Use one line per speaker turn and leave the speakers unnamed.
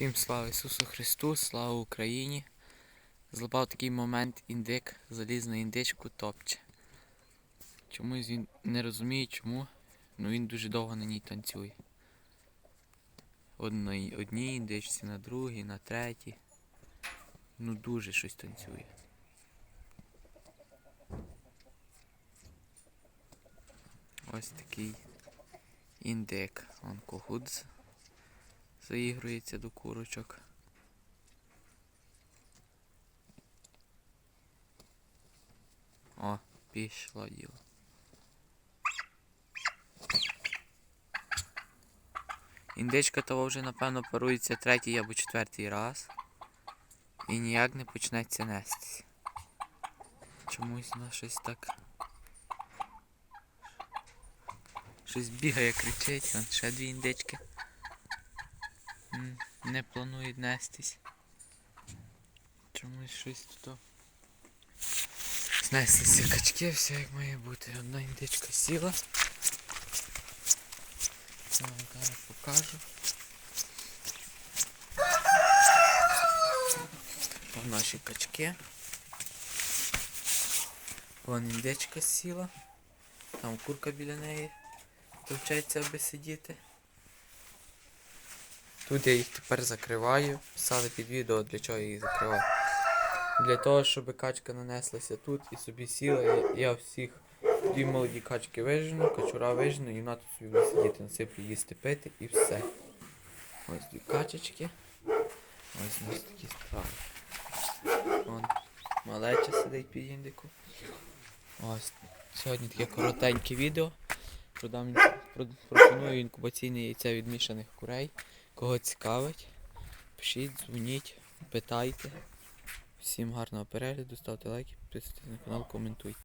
Всім слава Ісусу Христу, слава Україні. Злопав такий момент індик, заліз на індичку топче. Чомусь він не розуміє чому, але він дуже довго на ній танцює. Одній, одній індичці, на другій, на третій. Ну дуже щось танцює. Ось такий індик. Он когут з- заігрується до курочок. О, пішло діло. Індичка того вже, напевно, парується третій або четвертий раз. І ніяк не почнеться нестись. Чомусь вона щось так. Щось бігає, кричить, ще дві індички. Не планують нестись. Чомусь щось тут. Знеслися качки, все як має бути. Одна індичка сіла. Я вам зараз покажу. Ось наші качки. Вон індичка сіла. Там курка біля неї товчеться, аби сидіти. Тут я їх тепер закриваю. Писали під відео, для чого я їх закриваю. Для того, щоб качка нанеслася тут і собі сіла, я, я всіх дві молоді качки вижену, качура вижену, і вона тут собі буде сидіти, насиплю їсти пити і все. Ось дві качечки. Ось у нас такі справи. Вон малеча сидить під індику. Ось. Сьогодні таке коротеньке відео. Продам, пропоную інкубаційне яйця від мішаних курей. Кого цікавить, пишіть, дзвоніть, питайте. Всім гарного перегляду, ставте лайки, підписуйтесь на канал, коментуйте.